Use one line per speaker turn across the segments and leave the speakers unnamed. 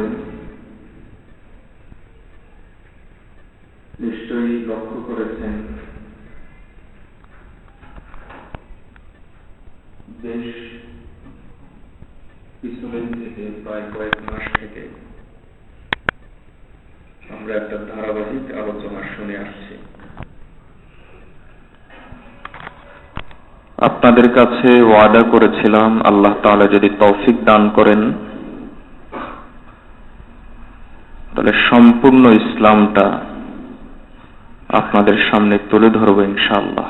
করেন। নিশ্চয়ই লক্ষ্য করেছেন। বেশ পিছনের থেকে প্রায় কয়েক মাস থেকে আমরা একটা ধারাবাহিক আলোচনা শুনে আসছি। আপনাদের কাছে ওয়াদা করেছিলাম, আল্লাহ তাআলা যদি তৌফিক দান করেন তাহলে সম্পূর্ণ ইসলামটা আপনাদের সামনে তুলে ধরব ইনশাআল্লাহ।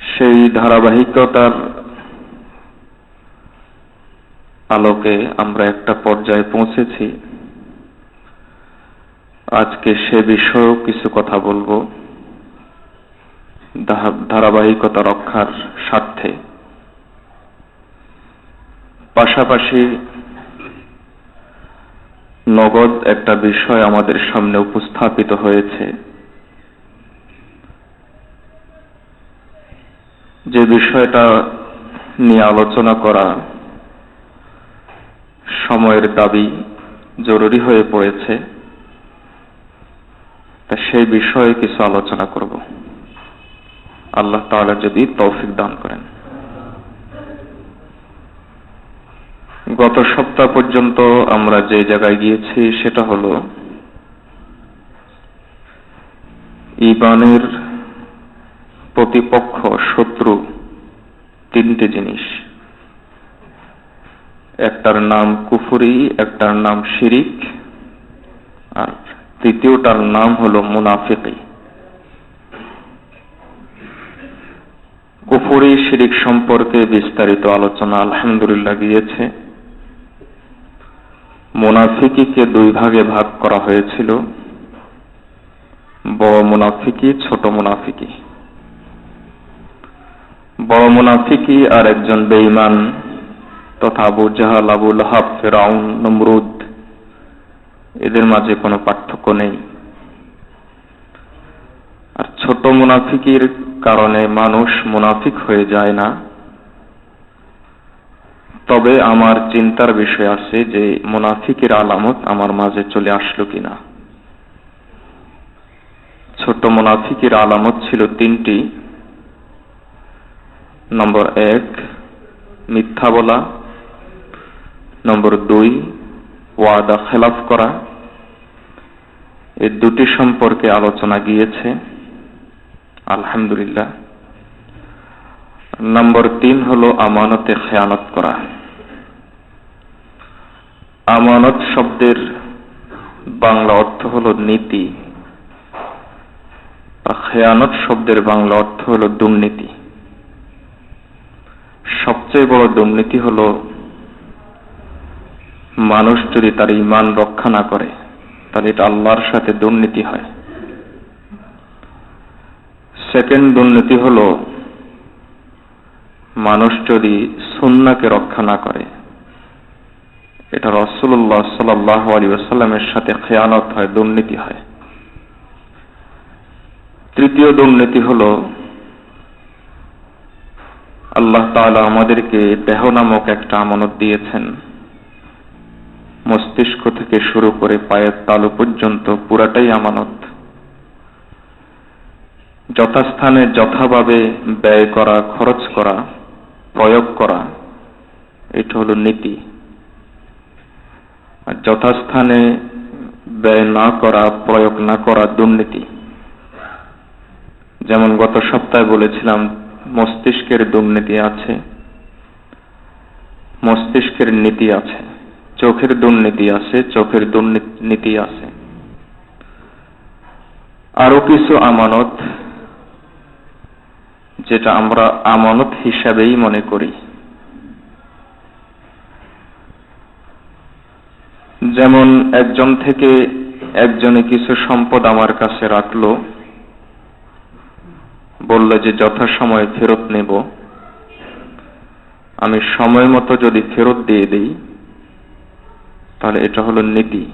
সেই ধারাবাহিকতার আলোকে আমরা একটা পর্যায়ে পৌঁছেছি। আজকে সে বিষয়েও কিছু কথা বলব। ধারাবাহিকতা রক্ষার স্বার্থে। পাশাপাশি নগদ একটা বিষয় আমাদের সামনে উপস্থাপিত হয়েছে। যে বিষয়টা নিয়ে আলোচনা করা সময়ের দাবি জরুরি হয়ে পড়েছে, তা সেই বিষয়ে কিছু আলোচনা করব। আল্লাহ তাআলা যদি তৌফিক দান করেন। গত সপ্তাহ পর্যন্ত আমরা যে জায়গায় গিয়েছি, সেটা হলো ইবানের প্রতিপক্ষ, শত্রু তিনটে জিনিস। একটার নাম কুফুরি, একটার নাম শিরিক, আর তৃতীয়টার নাম হলো মুনাফিকি। কুফুরি, শিরিক সম্পর্কে বিস্তারিত আলোচনা আলহামদুলিল্লাহ গিয়েছে। মোনাফিকিকে দুই ভাগে ভাগ করা হয়েছিল। বড় মুনাফিকি, ছোট মুনাফিকি। বড় মুনাফিকি আর একজন বেঈমান তথা আবু জাহাল আবুল হাব ফেরাউন, নমরুদ। এদের মাঝে কোনো পার্থক্য নেই। আর ছোট মুনাফিকির কারণে মানুষ মুনাফিক হয়ে যায় না। তবে আমার চিন্তার বিষয় আছে যে মুনাফিকের আলামত আমার মাঝে চলে আসলো কিনা। ছোট মুনাফিকের আলামত ছিল তিনটি। নম্বর এক, মিথ্যা বলা। নম্বর দুই, ওয়াদা খেলাফ করা। এই দুটি সম্পর্কে আলোচনা গিয়েছে। আলহামদুলিল্লাহ। নম্বর তিন হলো আমানতে খেয়ানত করা। আমানত শব্দের বাংলা অর্থ হলো নীতি খেয়ানত শব্দের বাংলা অর্থ হলো দুর্নীতি। সবচেয়ে বড় দুর্নীতি হল মানুষ যদি তার ইমান রক্ষা না করে, তাহলে এটা আল্লাহর সাথে দুর্নীতি হয়। সেকেন্ড দুর্নীতি হল মানুষ যদি সুন্নাকে রক্ষা না করে এটা রসুল্লাহ সাল্লাহ আলী আসাল্লামের সাথে খেয়ানত হয়, দুর্নীতি হয়। তৃতীয় দুর্নীতি হল, আল্লাহ তাআলা আমাদেরকে দেহ নামক একটা আমানত দিয়েছেন। মস্তিষ্ক থেকে শুরু করে পায়ের তালু পর্যন্ত পুরাটাই আমানত। যথাস্থানে যথাভাবে ব্যয় করা, খরচ করা, প্রয়োগ করা, এটা হলো নীতি। যথাস্থানে ব্যয় না করা, প্রয়োগ না করা দুর্নীতি। যেমন গত সপ্তাহে বলেছিলাম, মস্তিষ্কের দুর্নীতি আছে, মস্তিষ্কের নীতি আছে, চোখের দুর্নীতি আছে, চোখের দুর্নীতি আছে। আরও কিছু আমানত, যেটা আমরা আমানত হিসাবেই মনে করি। যেমন একজন থেকে একজনে কিছু সম্পদ আমার কাছে রাখল, বলল যে যথাসময়ে ফেরত নেব। আমি সময় মতো যদি ফেরত দিয়ে দিই, তাহলে এটা হলো নীতি।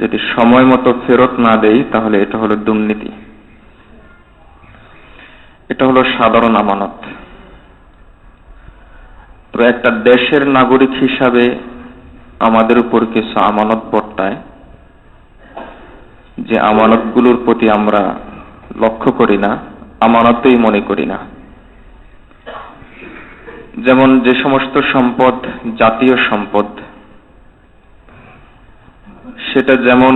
যদি সময় মতো ফেরত না দেই, তাহলে এটা হলো দুর্নীতি। এটা হলো সাধারণ আমানত। তো একটা দেশের নাগরিক হিসাবে আমাদের উপর কিছু আমানত বর্তায়, যে আমানতগুলোর প্রতি আমরা লক্ষ্য করি না, আমানতই মনে করি না। যেমন যে সমস্ত সম্পদ, জাতীয় সম্পদ, সেটা যেমন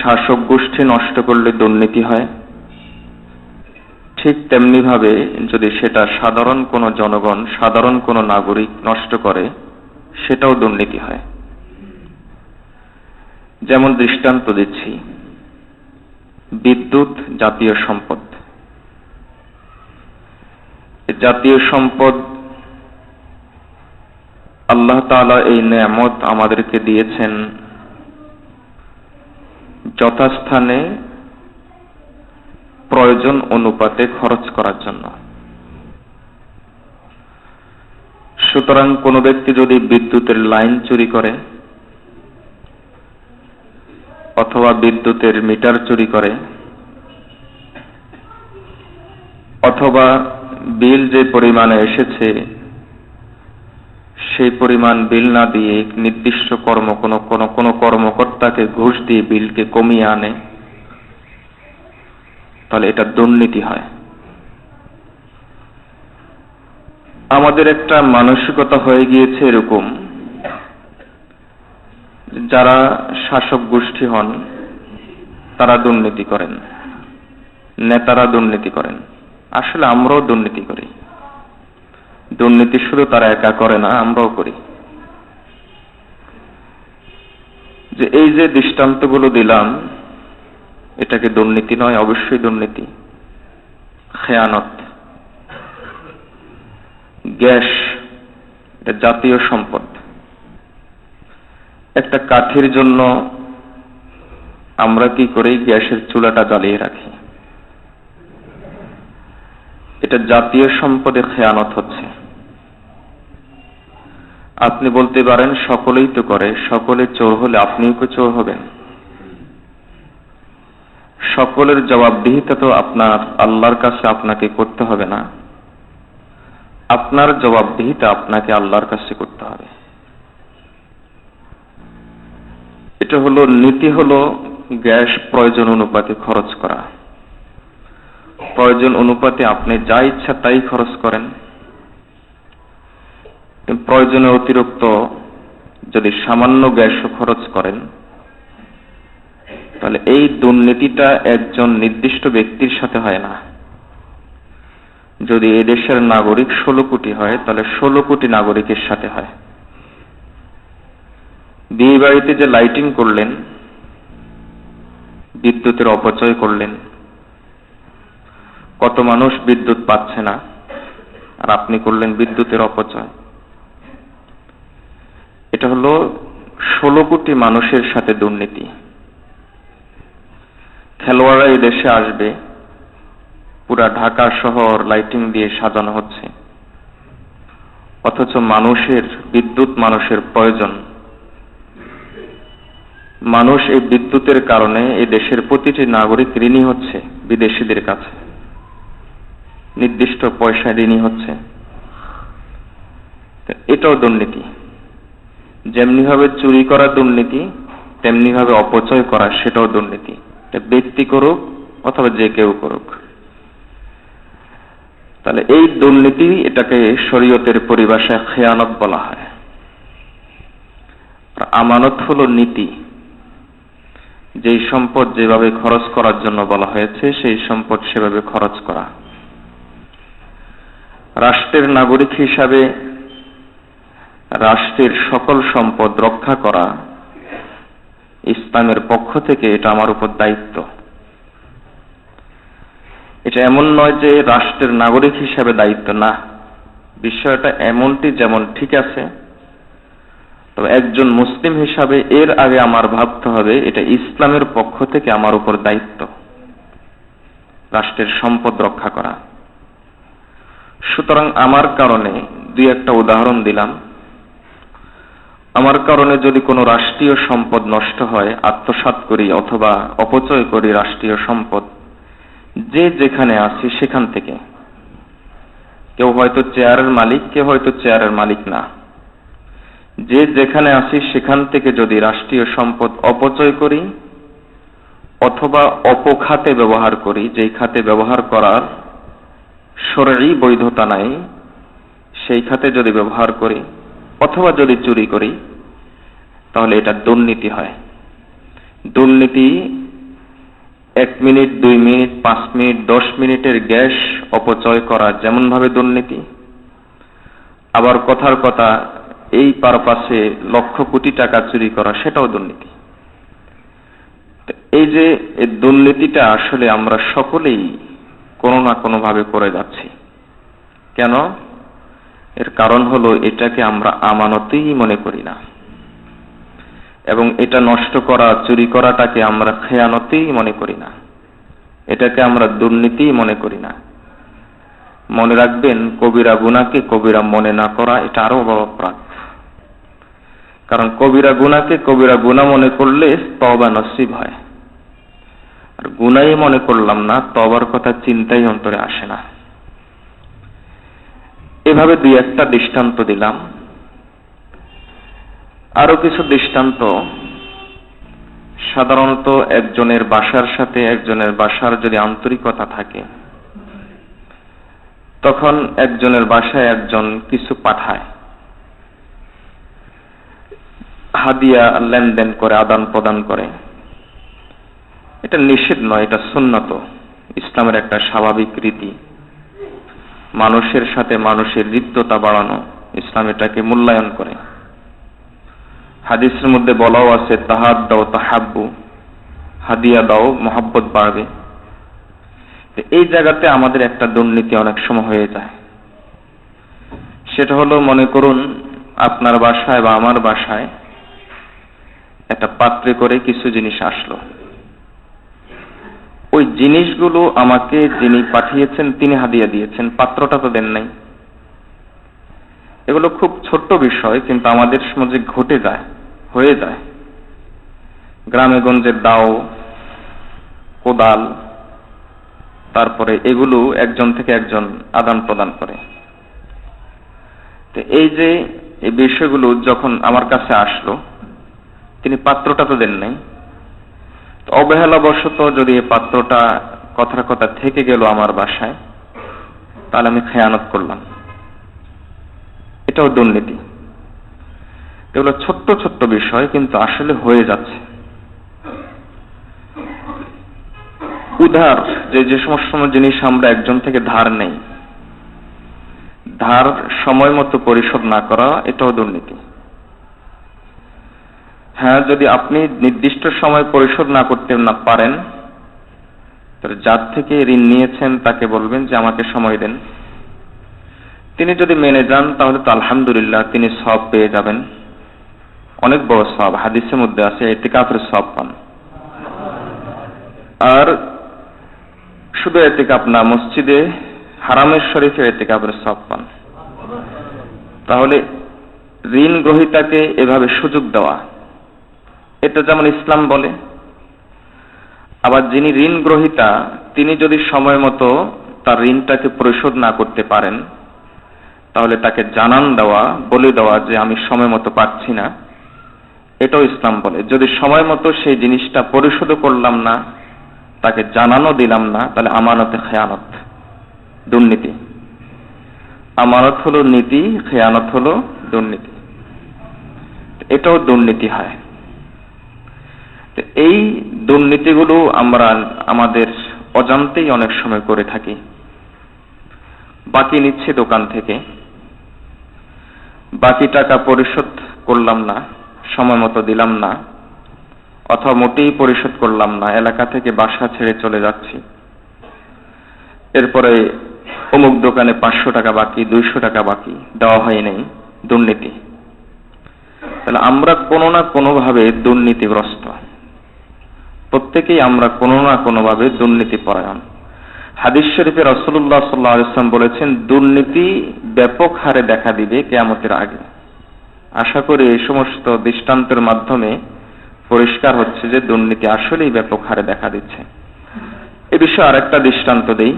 শাসক গোষ্ঠী নষ্ট করলে দুর্নীতি হয়, ঠিক তেমনি ভাবে যদি সেটা সাধারণ কোনো জনগণ, সাধারণ কোনো নাগরিক নষ্ট করে, সেটাও দুর্নীতি হয়। যেমন দৃষ্টান্ত দিচ্ছি। বিদ্যুৎ জাতীয় সম্পদ। জাতীয় সম্পদ আল্লাহ তাআলা এই নেয়ামত আমাদেরকে দিয়েছেন যথাস্থানে প্রয়োজন অনুপাতে খরচ করার জন্য। সুতরাং কোনো ব্যক্তি যদি বিদ্যুতের লাইন চুরি করে অথবা বিদ্যুতের মিটার চুরি করে, অথবা বিল যে পরিমাণে এসেছে, সেই পরিমাণ বিল না দিয়ে নির্দিষ্ট কর্ম, কোনো কোনো কোনো কর্মকর্তাকে ঘুষ দিয়ে বিলকে কমিয়ে আনে, তাহলে এটা দুর্নীতি হয়। আমাদের একটা মানসিকতা হয়ে গিয়েছে এরকম। যারা শাসক গোষ্ঠী হন, তারা দুর্নীতি করেন। নেতারা দুর্নীতি করেন। আসলে আমরাও দুর্নীতি করি। দুর্নীতি শুধু তারা একা করে না, আমরাও করি। যে এই যে দৃষ্টান্তগুলো দিলাম, এটাকে দুর্নীতি নয়, অবশ্যই দুর্নীতি। খেয়ানত। গ্যাস, এটা জাতীয় সম্পদ। একটা কাঠির জন্য আমরা কি করি গ্যাসের চুলাটা জ্বালিয়ে রাখি? এটা জাতীয় সম্পদে খেয়ানত হচ্ছে। আপনি বলতে পারেন, সকলেই তো করে, সকলে চোর হলে আপনিও তো চোর হবেন? সকলের জবাবদিহিতা তো আপনার, আল্লাহর কাছে আপনাকে করতে হবে না। আপনার জবাবদিহিতা আপনাকে আল্লাহর কাছে করতে হবে। এটা হলো নীতি হলো গ্যাস প্রয়োজন অনুপাতে খরচ করা। প্রয়োজন অনুপাতে আপনি যা ইচ্ছা তাই খরচ করেন। প্রয়োজনের অতিরিক্ত যদি সামান্য গ্যাসও খরচ করেন, তাহলে এই দুর্নীতিটা একজন নির্দিষ্ট ব্যক্তির সাথে হয় না। যদি এই দেশের নাগরিক ষোলো কোটি হয়, তাহলে ষোলো কোটি নাগরিকের সাথে হয়। বিয়ে বাড়িতে যে লাইটিং করলেন, বিদ্যুতের অপচয় করলেন, কত মানুষ বিদ্যুৎ পাচ্ছে না, আর আপনি করলেন বিদ্যুতের অপচয়। এটা হলো ষোলো কোটি মানুষের সাথে দুর্নীতি। খেলোয়াড়রা এই দেশে আসবে, পুরা ঢাকা শহর লাইটিং দিয়ে সাজানো হচ্ছে। অথচ মানুষের, বিদ্যুৎ মানুষের প্রয়োজন মানুষ এই বিদ্যুতের কারণে এই দেশের প্রতিটি নাগরিক ঋণী হচ্ছে, বিদেশিদের কাছে। নির্দিষ্ট পয়সায় ঋণী হচ্ছে। এটাও দুর্নীতি। যেমনি ভাবে চুরি করা দুর্নীতি তেমনি ভাবে অপচয় করা সেটাও দুর্নীতি। ব্যক্তি করুক অথবা যে কেউ করুক। তাহলে এই দুর্নীতি এটাকে শরীয়তের পরিভাষায় খেয়ানত বলা হয়। আমানত হলো নীতি। যেই সম্পদ যেভাবে খরচ করার জন্য বলা হয়েছে, সেই সম্পদ সেভাবে খরচ করা। রাষ্ট্রের নাগরিক হিসাবে রাষ্ট্রের সকল সম্পদ রক্ষা করা ইসলামের পক্ষ থেকে এটা আমার উপর দায়িত্ব। এটা এমন নয় যে রাষ্ট্রের নাগরিক হিসাবে দায়িত্ব না। বিষয়টা এমনটি যেমন ঠিক আছে তবে একজন মুসলিম হিসাবে এর আগে আমার ভাবতে হবে, এটা ইসলামের পক্ষ থেকে আমার উপর দায়িত্ব। রাষ্ট্রের সম্পদ রক্ষা করা। সুতরাং আমার কারণে দুই একটা উদাহরণ দিলাম। আমার কারণে যদি কোনো রাষ্ট্রীয় সম্পদ নষ্ট হয় আত্মসাত করি অথবা অপচয় করি রাষ্ট্রীয় সম্পদ, যে যেখানে আছি সেখান থেকে। কেউ হয়তো চেয়ারের মালিক, কেউ হয়তো চেয়ারের মালিক না। যে যেখানে আসি সেখান থেকে যদি রাষ্ট্রীয় সম্পদ অপচয় করি, অথবা অপখাতে ব্যবহার করি, যেই খাতে ব্যবহার করার সরই বৈধতা নাই, সেই খাতে যদি ব্যবহার করি, অথবা যদি চুরি করি, তাহলে এটা দুর্নীতি হয়। দুর্নীতি এক মিনিট, দুই মিনিট, পাঁচ মিনিট, দশ মিনিটের গ্যাস অপচয় করা যেমন ভাবে দুর্নীতি। আবার কথার কথা এই পারপাসে লক্ষ কোটি টাকা চুরি করা, সেটাও দুর্নীতি। এই যে দুর্নীতিটা আসলে আমরা সকলেই কোনো না কোনো ভাবে করে যাচ্ছি। কেন? এর কারণ হলো এটাকে আমরা আমানতেই মনে করি না। এবং এটা নষ্ট করা, চুরি করাটাকে আমরা খেয়ানতেই মনে করি না। এটাকে আমরা দুর্নীতি মনে করি না। মনে রাখবেন, কবিরা গুনাকে কবিরা মনে না করা, এটা আরও অপরাধ। কারণ কবিরা গুনাকে কবিরা গুণা মনে করলে তবা নসিব হয়। আর গুনাই মনে করলাম না তবার কথা চিন্তাই অন্তরে আসে না। এভাবে দুই একটা দৃষ্টান্ত দিলাম। আরও কিছু দৃষ্টান্ত। সাধারণত একজনের বাসার সাথে একজনের বাসার যদি আন্তরিকতা থাকে, তখন একজনের বাসায় একজন কিছু পাঠায়। হাদিয়া লেনদেন করে, আদান প্রদান করে। এটা নিষেধ নয়, এটা সুন্নত। ইসলামের একটা স্বাভাবিক রীতি। মানুষের সাথে মানুষের হৃদ্যতা বাড়ানো, ইসলাম এটাকে মূল্যায়ন করে। হাদিসের মধ্যে বলাও আছে তাহাদ দাও তাহাব্বু। হাদিয়া দাও, মহাব্বত বাড়বে। এই জায়গাতে আমাদের একটা দুর্নীতি অনেক সময় হয়ে যায়। সেটা হলো, মনে করুন, আপনার বাসায় বা আমার বাসায় একটা পাত্রে করে কিছু জিনিস আসলো। ওই জিনিসগুলো আমাকে যিনি পাঠিয়েছেন, তিনি হাদিয়া দিয়েছেন। পাত্রটা তো দেন নাই। এগুলো খুব ছোট্ট বিষয়, কিন্তু আমাদের সমাজে ঘটে যায়, হয়ে যায়। গ্রামে গঞ্জে দাও, কোদাল, তারপরে এগুলো একজন থেকে একজন আদান প্রদান করে। তো এই যে, এই বিষয়গুলো যখন আমার কাছে আসলো তিনি পাত্রটা তো দেন নাই। অবহেলাবশত যদি এই পাত্রটা কথার কথা থেকে গেল আমার বাসায়, তাহলে আমি খেয়ানত করলাম। এটাও দুর্নীতি। এগুলো ছোট্ট ছোট্ট বিষয়, কিন্তু আসলে হয়ে যাচ্ছে। উধার যে যে সমস্ত জিনিস আমরা একজন থেকে ধার নেই, ধার সময় মতো পরিশোধ না করা, এটাও দুর্নীতি। হ্যাঁ যদি আপনি নির্দিষ্ট সময় পরিশোধ না করতে না পারেন, তাহলে যার থেকে ঋণ নিয়েছেন তাকে বলবেন যে আমাকে সময় দেন। তিনি যদি মেনে যান, তাহলে তো আলহামদুলিল্লাহ তিনি সব পেয়ে যাবেন। অনেক বড় সব হাদিসের মধ্যে আছে, এতেকাফের সব পান। আর শুধু এতেকাপ না, মসজিদে হারামের শরীফে এতেকাফের সব পান। তাহলে ঋণ গ্রহিতাকে এভাবে সুযোগ দেওয়া এটা যেমন ইসলাম বলে, আবার যিনি ঋণ গ্রহিতা, তিনি যদি সময় মতো তার ঋণটাকে পরিশোধ না করতে পারেন, তাহলে তাকে জানান দেওয়া, বলে দেওয়া যে আমি সময় মতো পাচ্ছি না, এটাও ইসলাম বলে। যদি সময় মতো সেই জিনিসটা পরিশোধ করলাম না, তাকে জানানো দিলাম না, তাহলে আমানতে খেয়ানত, দুর্নীতি। আমানত হলো নীতি, খেয়ানত হলো দুর্নীতি। এটাও দুর্নীতি হয়। এই দুর্নীতিগুলো আমরা আমাদের অজান্তেই অনেক সময় করে থাকি। বাকি নিচ্ছে দোকান থেকে। বাকি টাকা পরিশোধ করলাম না, সময় মতো দিলাম না, অথবা মোটেই পরিশোধ করলাম না, এলাকা থেকে বাসা ছেড়ে চলে যাচ্ছি। এরপরে অমুক দোকানে পাঁচশো টাকা বাকি, দুইশো টাকা বাকি, দেওয়া হয় নাই, দুর্নীতি। তাহলে আমরা কোনো না কোনোভাবে দুর্নীতিগ্রস্ত। প্রত্যেকেই আমরা কোনো না কোনোভাবে দুর্নীতি পরায়ণ হাদিস শরীফে রসুল্লাহ সাল্লাহ ইসলাম বলেছেন, দুর্নীতি ব্যাপক হারে দেখা দিবে কেয়ামতের আগে। আশা করি এই সমস্ত দৃষ্টান্তের মাধ্যমে পরিষ্কার হচ্ছে যে দুর্নীতি আসলেই ব্যাপক হারে দেখা দিচ্ছে। এ বিষয়ে আরেকটা দৃষ্টান্ত দেই।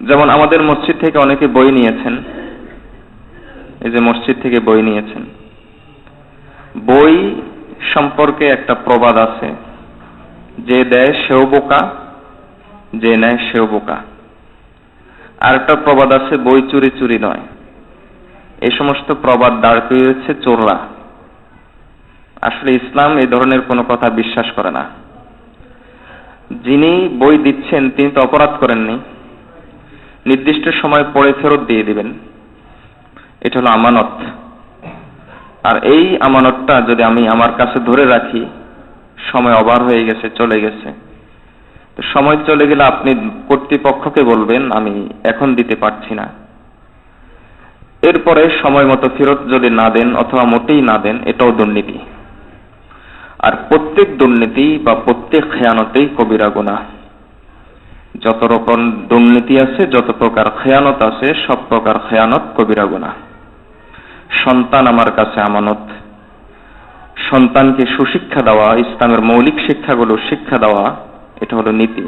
যেমন আমাদের মসজিদ থেকে অনেকে বই নিয়েছেন। এই যে মসজিদ থেকে বই নিয়েছেন। বই সম্পর্কে একটা প্রবাদ আছে। যে দেয় সেও বোকা, যে নেয় সেও বোকা। আর একটা প্রবাদ আছে, বই চুরি চুরি নয়। এই সমস্ত প্রবাদ দাঁড় করিয়েছে চোররা। আসলে ইসলাম এই ধরনের কোনো কথা বিশ্বাস করে না। যিনি বই দিচ্ছেন, তিনি তো অপরাধ করেননি। নির্দিষ্ট সময় পরে ফেরত দিয়ে দিবেন। এটা হলো আমানত। আর এই আমানতটা যদি আমি আমার কাছে ধরে রাখি সময় অবার হয়ে গেছে, চলে গেছে। তো সময় চলে গেলে আপনি কর্তৃপক্ষকে বলবেন, আমি এখন দিতে পারছি না। এরপরে সময় মতো ফেরত যদি না দেন অথবা মোটেই না দেন, এটাও দুর্নীতি। আর প্রত্যেক দুর্নীতি বা প্রত্যেক খেয়ানতেই কবিরা গুণা যত রকম দুর্নীতি আছে, যত প্রকার খেয়ানত আছে, সব প্রকার খেয়ানত কবিরা গুণা সন্তান আমার কাছে আমানত। সন্তানকে সুশিক্ষা দেওয়া, ইসলামের মৌলিক শিক্ষাগুলো শিক্ষা দেওয়া, এটা হলো নীতি।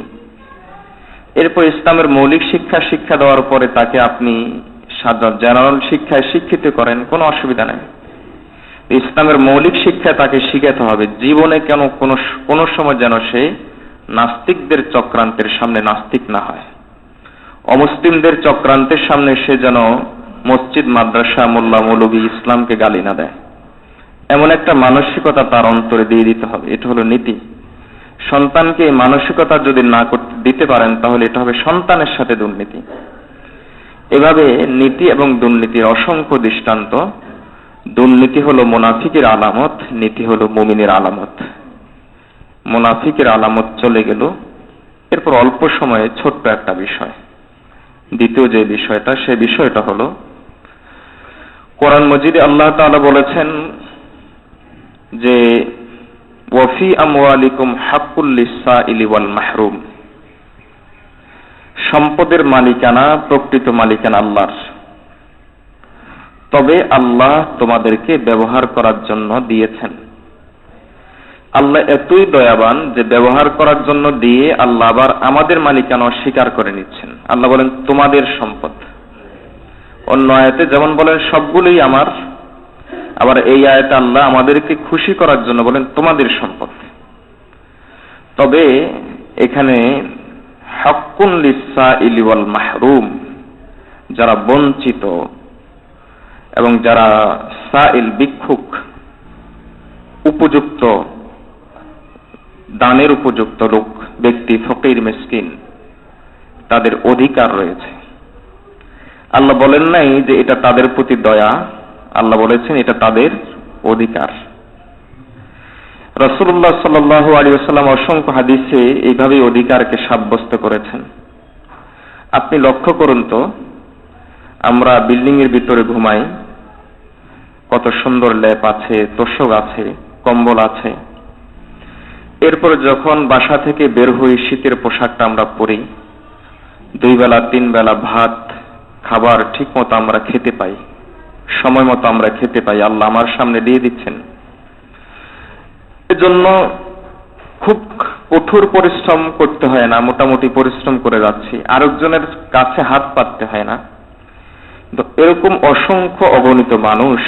এরপর ইসলামের মৌলিক শিক্ষা শিক্ষা দেওয়ার পরে তাকে আপনি সাধারণ জেনারেল শিক্ষায় শিক্ষিত করেন, কোনো অসুবিধা নেই। ইসলামের মৌলিক শিক্ষা তাকে শিখাতে হবে, জীবনে কেন কোনো কোনো সময় যেন সে নাস্তিকদের চক্রান্তের সামনে নাস্তিক না হয়। অমুসলিমদের চক্রান্তের সামনে সে যেন মসজিদ, মাদ্রাসা, মোল্লা মৌলবী ইসলামকে গালি না দেয়। এমন একটা মানসিকতা তার অন্তরে দিয়ে দিতে হবে, এটা হলো নীতি। সন্তানকে এই মানসিকতা যদি না করতে দিতে পারেন, তাহলে এটা হবে সন্তানের সাথে দুর্নীতি। এভাবে নীতি এবং দুর্নীতির অসংখ্য দৃষ্টান্ত, দুর্নীতি হলো মোনাফিকের আলামত, নীতি হলো মুমিনের আলামত। মোনাফিকের আলামত চলে গেল, এরপর অল্প সময়ে ছোট্ট একটা বিষয়। দ্বিতীয় যে বিষয়টা, সে বিষয়টা হলো, কোরআন মজিদে আল্লাহ তাআলা বলেছেন যে, ওয়াফি আমওয়ালিকুম হাক্কুল লিসাইলি ওয়াল মাহরুম। সম্পদের মালিকানা, প্রকৃত মালিকানা আল্লাহর। তবে আল্লাহ তোমাদেরকে ব্যবহার করার জন্য দিয়েছেন। আল্লাহ এতই দয়াবান যে, ব্যবহার করার জন্য দিয়ে আল্লাহ আবার আমাদের মালিকানা অস্বীকার করে নিচ্ছেন। আল্লাহ বলেন, তোমাদের সম্পদ। অন্য আয়াতে যেমন বলেন, সবগুলোই আমার। আবার এই আয়াতে আল্লাহ আমাদেরকে খুশি করার জন্য বলেন, তোমাদের সম্পদ তবে এখানে ইলিওয়াল মাহরুম, যারা বঞ্চিত এবং যারা সাইল ভিক্ষুক, উপযুক্ত, দানের উপযুক্ত লোক, ব্যক্তি, ফকির, মেসকিন, তাদের অধিকার রয়েছে। আল্লাহ বলেন নাই যে এটা তাদের প্রতি দয়া আল্লাহ বলেছেন, এটা তাদের অধিকার। রসুল্লাহ সাল্লাহ আলী আসাল্লাম অসংখ্য হাদিসে এইভাবে অধিকারকে সাব্যস্ত করেছেন। আপনি লক্ষ্য করুন তো, আমরা বিল্ডিং এর ভিতরে ঘুমাই, কত সুন্দর ল্যাপ আছে, তোষক আছে, কম্বল আছে। এরপর যখন বাসা থেকে বের হই, শীতের পোশাকটা আমরা পরি, দুই বেলা, তিন বেলা ভাত, খাবার ঠিক মতো আমরা খেতে পাই। সময় মতো আমরা খেতে পাই। আল্লাহ আমার সামনে দিয়ে দিচ্ছেন। এজন্য খুব কঠোর পরিশ্রম করতে হয় না, মোটামুটি পরিশ্রম করে যাচ্ছি। আরেকজনের কাছে হাত পাততে হয় না। তো এরকম অসংখ্য অগণিত মানুষ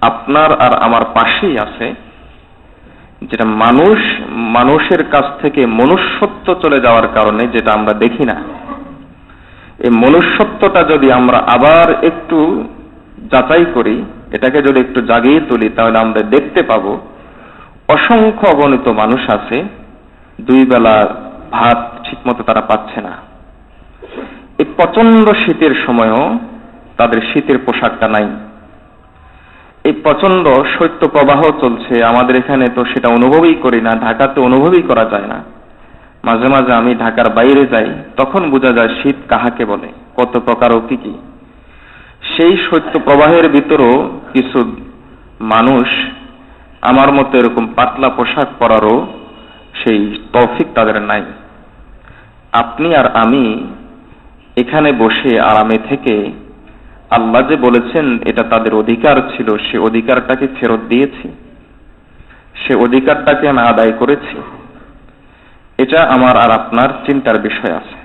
আপনার আর আমার পাশেই আছে, যেটা মানুষ, মানুষের কাছ থেকে মনুষ্যত্ব চলে যাওয়ার কারণে যেটা আমরা দেখি না। এই মনুষ্যত্বটা যদি আমরা আবার একটু যাচাই করি, এটাকে যদি একটু জাগিয়ে তুলি, তাহলে আমরা দেখতে পাবো, অসংখ্য অগণিত মানুষ আছে, দুই বেলা ভাত ঠিকমতো তারা পাচ্ছে না। এই প্রচণ্ড শীতের সময়ও তাদের শীতের পোশাকটা নাই। এই প্রচণ্ড শৈত্য প্রবাহ চলছে, আমাদের এখানে তো সেটা অনুভবই করি না, ঢাকাতে অনুভবই করা যায় না। মাঝে মাঝে আমি ঢাকার বাইরে যাই, তখন বোঝা যায় শীত কাহাকে বলে, কত প্রকার ও কি কি। সেই শৈত্য প্রবাহের ভিতরও কিছু মানুষ আমার মতো এরকম পাতলা পোশাক পরারও সেই তৌফিক তাদের নাই। আপনি আর আমি এখানে বসে আরামে থেকে আল্লাহ যে বলেছেন, এটা তাদের অধিকার ছিল, সে অধিকারটাকে ফেরত দিয়েছি। সে অধিকারটাকে আমি আদায় করেছি। এটা আমার আর আপনার চিন্তার বিষয় আছে।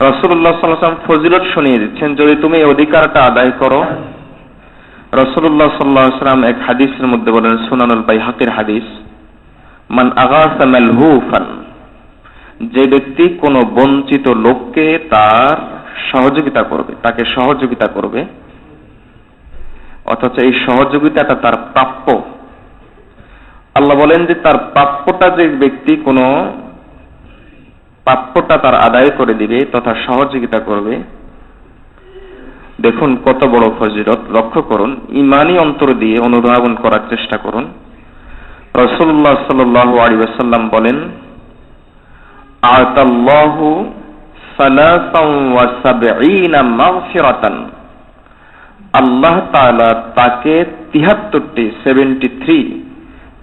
রসুল্লাহ সাল্লাম ফজিলত শুনিয়ে দিচ্ছেন, যদি তুমি এই অধিকারটা আদায় করো। রসুল্লাহ সাল্লাহ সাল্লাম এক হাদিসের মধ্যে বলেন, সুনানুল বাই হাকির হাদিস, মান আগাসামাল হুফান যে ব্যক্তি কোনো বঞ্চিত লোককে তার সহযোগিতা করবে, তাকে সহযোগিতা করবে, অথচ এই সহযোগিতাটা তার প্রাপ্য। আল্লাহ বলেন যে তার প্রাপ্যটা যে ব্যক্তি কোনো প্রাপ্যটা তার আদায় করে দিবে তথা সহযোগিতা করবে। দেখুন কত বড় ফজিরত লক্ষ্য করুন, ইমানি অন্তর দিয়ে অনুধাবন করার চেষ্টা করুন। রসুল্লাহ সাল্লু আলী ওয়াসাল্লাম বলেন, আতাল্লাহু আল্লাহ তাকে তিহাত্তরটি, সেভেন্টি থ্রি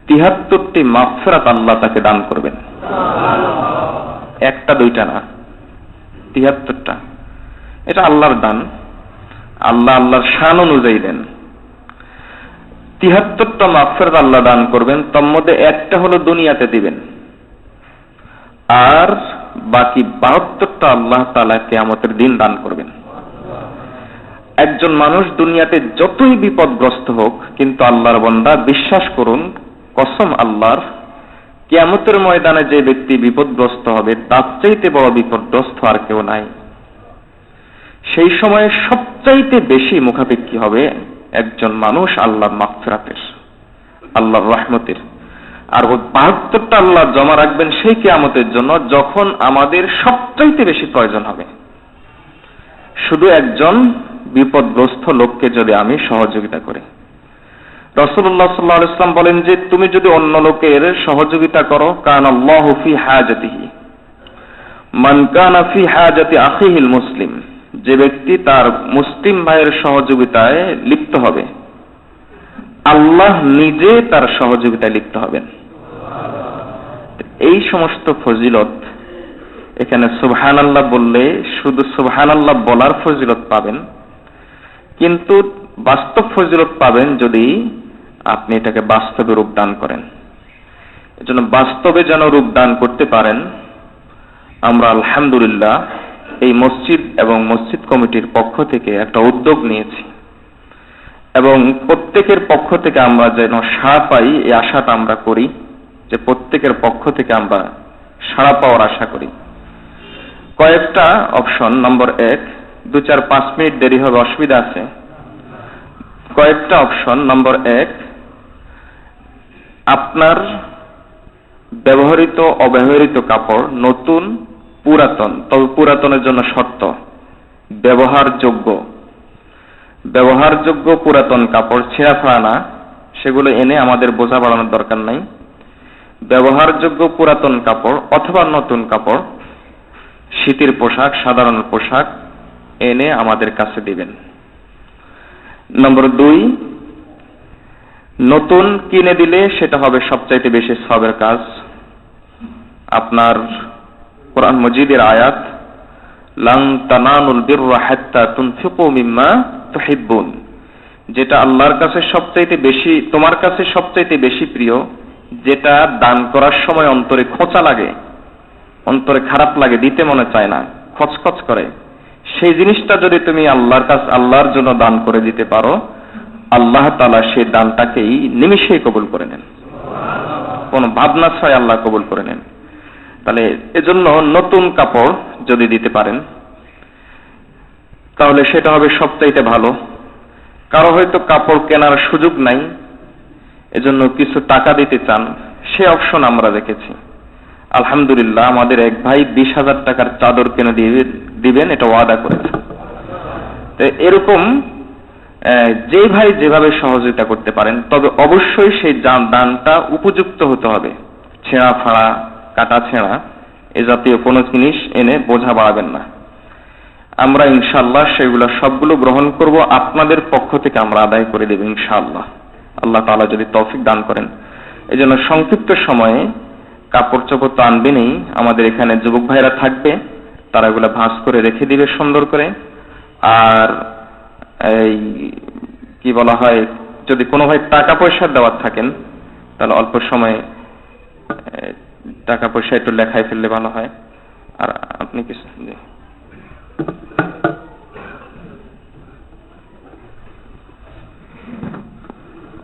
তিহাত্তরটি মাফরাত আল্লাহ তাকে দান করবেন। একটা, দুইটা না তিহাত্তরটা এটা আল্লাহর দান। আল্লাহ আল্লাহর শান অনুযায়ী দেন। তিহাত্তরটা মাফরাত আল্লাহ দান করবেন, তোর মধ্যে একটা হলো দুনিয়াতে দিবেন। আর বাকি বাহাত্তরটা আল্লাহ তালা কেয়ামতের দিন দান করবেন। একজন মানুষ দুনিয়াতে যতই বিপদগ্রস্ত হোক, কিন্তু আল্লাহর বন্দা বিশ্বাস করুন, কসম আল্লাহর কেয়ামতের ময়দানে যে ব্যক্তি বিপদগ্রস্ত হবে, তার চাইতে বড় বিপদগ্রস্ত আর কেউ নাই। সেই সময়ে সবচাইতে বেশি মুখাপেক্ষী হবে একজন মানুষ আল্লাহর মাফরাতের আল্লাহর রহমতের। আর ওই বাহাত্তরটা আল্লাহ জমা রাখবেন সেই কেয়ামতের জন্য যখন আমাদের সবচাইতে বেশি প্রয়োজন হবে। শুধু একজন বিপদগ্রস্ত লোককে যদি আমি সহযোগিতা করি। রসুল্লাহ সাল্লাহ ইসলাম বলেন যে, তুমি যদি অন্য লোকের সহযোগিতা করো কান আল্লাহ ফি মান কানা হাজাতি আখিহিল মুসলিম, যে ব্যক্তি তার মুসলিম ভাইয়ের সহযোগিতায় লিপ্ত হবে, আল্লাহ নিজে তার সহযোগিতায় লিপ্ত হবেন। এই সমস্ত ফজিলত এখানে সুবহান আল্লাহ বললে শুধু সুবহান আল্লাহ বলার ফজিলত পাবেন, কিন্তু বাস্তব ফজিলত পাবেন যদি আপনি এটাকে বাস্তবে রূপ দান করেন। এজন্য বাস্তবে যেন রূপ দান করতে পারেন, আমরা আলহামদুলিল্লাহ এই মসজিদ এবং মসজিদ কমিটির পক্ষ থেকে একটা উদ্যোগ নিয়েছি। এবং প্রত্যেকের পক্ষ থেকে আমরা যেন সাড়া পাই, এই আশাটা আমরা করি যে প্রত্যেকের পক্ষ থেকে আমরা সাড়া পাওয়ার আশা করি। কয়েকটা অপশন, নম্বর এক, দু চার পাঁচ মিনিট দেরি হবে, অসুবিধা আছে। কয়েকটা অপশন। নম্বর এক, আপনার ব্যবহৃত অব্যবহৃত কাপড় নতুন, পুরাতন, তবে পুরাতনের জন্য শর্ত, ব্যবহারযোগ্য। ব্যবহারযোগ্য পুরাতন কাপড় ছেঁড়া ফাড়া সেগুলো এনে আমাদের বোঝা বাড়ানোর দরকার নাই। ব্যবহারযোগ্য পুরাতন কাপড় অথবা নতুন কাপড়, শীতের পোশাক, সাধারণ পোশাক, এনে আমাদের কাছে দিবেন। নম্বর দুই, নতুন কিনে দিলে সেটা হবে সবচাইতে বেশি সবের কাজ। আপনার কোরআন মজিদের আয়াত লাং তানানুল বিররা হাত্তা যেটা আল্লাহর কাছে সবচাইতে বেশি, তোমার কাছে সবচাইতে বেশি প্রিয়, যেটা দান করার সময় অন্তরে খোঁচা লাগে, অন্তরে খারাপ লাগে, দিতে মনে চায় না, খচখচ করে। সেই জিনিসটা যদি তুমি আল্লাহর কাছে, আল্লাহর জন্য দান করে দিতে পারো, আল্লাহ তালা সেই দানটাকেই নিমিশেই কবুল করে নেন। কোন ভাবনা ছয় আল্লাহ কবুল করে নেন। তাহলে এজন্য নতুন কাপড় যদি দিতে পারেন, তাহলে সেটা হবে সবচাইতে ভালো। কারও হয়তো কাপড় কেনার সুযোগ নাই, এজন্য কিছু টাকা দিতে চান, সে অপশন আমরা দেখেছি। আলহামদুলিল্লাহ, আমাদের এক ভাই বিশ হাজার টাকার চাদর কিনে দিবেন, এটা ওয়াদা করেছে এরকম যে ভাই যেভাবে সহযোগিতা করতে পারেন, তবে অবশ্যই সেই দানটা উপযুক্ত হতে হবে। ছেঁড়া ফাড়া, কাটা ছেঁড়া, এ জাতীয় কোনো জিনিস এনে বোঝা বাড়াবেন না। আমরা ইনশাল্লাহ সেগুলো সবগুলো গ্রহণ করব, আপনাদের পক্ষ থেকে আমরা আদায় করে দেব ইনশাআল্লাহ। আল্লাহ তালা যদি তৌফিক দান করেন। এই জন্য সংক্ষিপ্ত সময়ে কাপড় চোপড় তো আনবেনই, আমাদের এখানে যুবক ভাইরা থাকবে। তারা এগুলো ভাঁজ করে রেখে দিবে সুন্দর করে। আর এই কি বলা হয় যদি কোনো ভাই টাকা পয়সা দেওয়ার থাকেন তাহলে অল্প সময়ে টাকা পয়সা একটু লেখায় ফেললে ভালো হয়। আর আপনি কিছু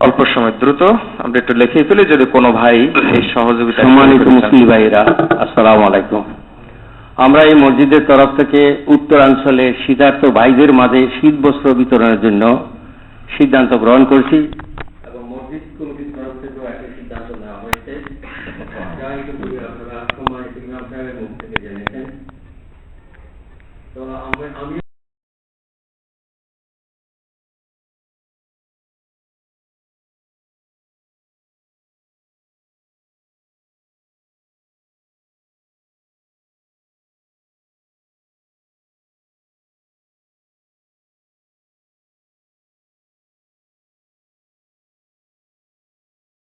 অল্প সময় দ্রুত আমরা একটু লিখে ফেলি যদি কোনো ভাই এই সহযোগিতা
সম্মানিত মুসলিম ভাইরা আলাইকুম। আমরা এই মসজিদের তরফ থেকে উত্তরাঞ্চলে শীতার্থ ভাইদের মাঝে শীত বস্ত্র বিতরণের জন্য সিদ্ধান্ত গ্রহণ করছি।